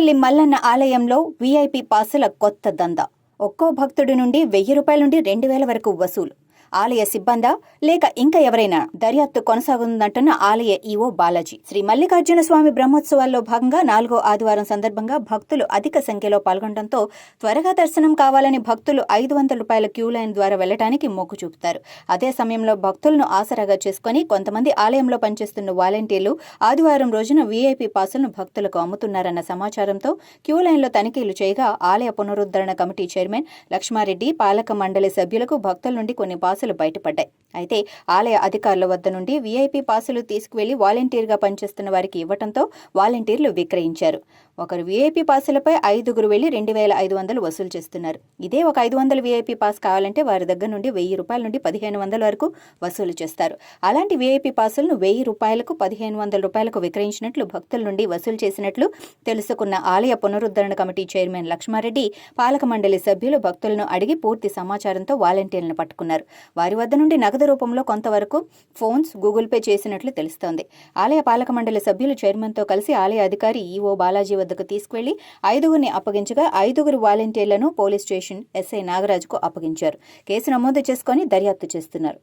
మల్లన్న ఆలయంలో వీఐపీ పాసుల కొత్త దందా. ఒక్కో భక్తుడి నుండి వెయ్యి రూపాయల నుండి రెండు వేల వరకు వసూలు. ఆలయ సిబ్బందా లేక ఇంకా ఎవరైనా దర్యాప్తు కొనసాగుతుందంటున్న ఆలయ ఈవో బాలాజీ. శ్రీ మల్లికార్జున స్వామి బ్రహ్మోత్సవాల్లో భాగంగా నాలుగో ఆదివారం సందర్భంగా భక్తులు అధిక సంఖ్యలో పాల్గొనడంతో త్వరగా దర్శనం కావాలని భక్తులు ఐదు వందల రూపాయల క్యూ లైన్ ద్వారా వెళ్ళడానికి మొగ్గు చూపుతారు. అదే సమయంలో భక్తులను ఆసరాగా చేసుకుని కొంతమంది ఆలయంలో పనిచేస్తున్న వాలంటీర్లు ఆదివారం రోజున వీఐపీ పాసులను భక్తులకు అమ్ముతున్నారన్న సమాచారంతో క్యూ లైన్లో తనిఖీలు చేయగా ఆలయ పునరుద్ధరణ కమిటీ చైర్మన్ లక్ష్మారెడ్డి పాలక మండలి సభ్యులకు భక్తుల నుండి కొన్ని పాసులు బయటపడ్డాయి. అయితే ఆలయ అధికారుల వద్ద నుండి వీఐపీ పాసులు తీసుకువెళ్ళి వాలంటీర్గా పనిచేస్తున్న వారికి ఇవ్వడంతో వాలంటీర్లు విక్రయించారు. ఒకరు వీఐపీ పాసులపై ఐదుగురు వెళ్ళి రెండు వేల ఐదు వందలు వసూలు చేస్తున్నారు. ఇదే ఒక ఐదు వందల వీఐపీ పాస్ కావాలంటే వారి దగ్గర నుండి వెయ్యి రూపాయల నుండి పదిహేను వందల వరకు వసూలు చేస్తారు. అలాంటి వీఐపీ పాసులను వెయ్యి రూపాయలకు పదిహేను వందల రూపాయలకు విక్రయించినట్లు భక్తుల నుండి వసూలు చేసినట్లు తెలుసుకున్న ఆలయ పునరుద్ధరణ కమిటీ చైర్మన్ లక్ష్మారెడ్డి పాలక మండలి సభ్యులు భక్తులను అడిగి పూర్తి సమాచారంతో వాలంటీర్లను పట్టుకున్నారు. వారి వద్ద నుండి నగదు రూపంలో కొంతవరకు ఫోన్స్ గూగుల్ పే చేసినట్లు తెలుస్తోంది. ఆలయ పాలక మండలి సభ్యులు చైర్మన్తో కలిసి ఆలయ అధికారి ఈవో బాలాజీ వద్దకు తీసుకువెళ్ళి ఐదుగురిని అప్పగించగా ఐదుగురు వాలంటీర్లను పోలీస్ స్టేషన్ ఎస్ఐ నాగరాజుకు అప్పగించారు. కేసు నమోదు చేసుకుని దర్యాప్తు చేస్తున్నారు.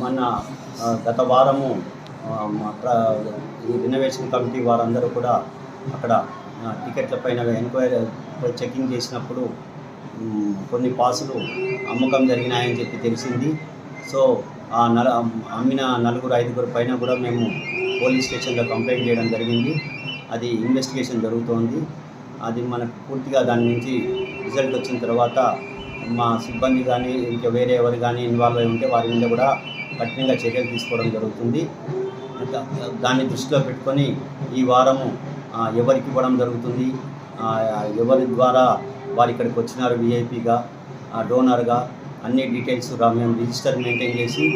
మొన్న గత వారము ఈ రినోవేషన్ కమిటీ వారందరూ కూడా అక్కడ టికెట్ల పైన ఎంక్వైరీ చెకింగ్ చేసినప్పుడు కొన్ని పాసులు అమ్మకం జరిగినాయని చెప్పి తెలిసింది. సో ఆ నల అమ్మిన నలుగురు ఐదుగురు పైన కూడా మేము పోలీస్ స్టేషన్లో కంప్లైంట్ చేయడం జరిగింది. అది ఇన్వెస్టిగేషన్ జరుగుతోంది. అది మనకు పూర్తిగా దాని నుంచి రిజల్ట్ వచ్చిన తర్వాత మా సిబ్బంది కానీ ఇంకా వేరే ఎవరు కానీ ఇన్వాల్వ్ అయి ఉంటే వారి మీద కూడా కఠినంగా చర్యలు తీసుకోవడం జరుగుతుంది. దాన్ని దృష్టిలో పెట్టుకొని ఈ వారము ఎవరికి ఇవ్వడం జరుగుతుంది? ఎవరి ద్వారా వారు ఇక్కడికి వచ్చినారు? విఐపిగా డోనర్గా అన్ని డీటెయిల్స్ మేము రిజిస్టర్ మెయింటైన్ చేసి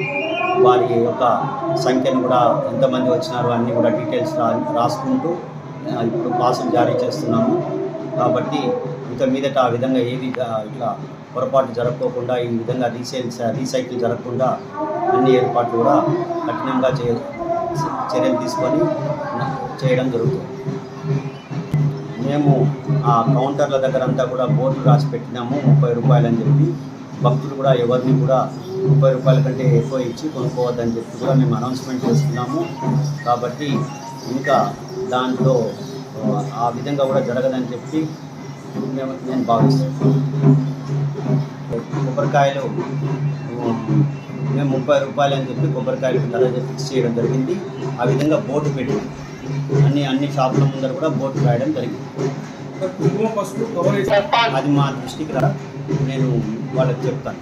వారి యొక్క సంఖ్యను కూడా ఎంతమంది వచ్చినారో అన్ని కూడా డీటెయిల్స్ రా రాసుకుంటూ ఇప్పుడు పాసులు జారీ చేస్తున్నాము. కాబట్టి ఇక మీదట ఆ విధంగా ఏది ఇట్లా పొరపాటు జరగకోకుండా ఈ విధంగా రీసైల్ రీసైకిల్ జరగకుండా అన్ని ఏర్పాట్లు కూడా కఠినంగా చే చర్యలు తీసుకొని చేయడం జరుగుతుంది. మేము ఆ కౌంటర్ల దగ్గర అంతా కూడా బోర్డులు రాసి పెట్టినాము ముప్పై రూపాయలు అని చెప్పి. భక్తులు కూడా ఎవరిని కూడా ముప్పై రూపాయల కంటే ఎక్కువ ఇచ్చి కొనుక్కోవద్దని చెప్పి కూడా మేము అనౌన్స్మెంట్ చేస్తున్నాము. కాబట్టి ఇంకా దాంట్లో ఆ, విధంగా కూడా జరగదని చెప్పి మేము నేను భావిస్తున్నాను కొబ్బరికాయలు మేము ముప్పై రూపాయలు అని చెప్పి కొబ్బరికాయలకు ధర ఫిక్స్ చేయడం జరిగింది. ఆ విధంగా బోర్డు పెట్టి అన్ని అన్ని షాపుల ముందర కూడా బోర్డు రాయడం జరిగింది. అది మా దృష్టికి రా నేను వాళ్ళకి చెప్తాను.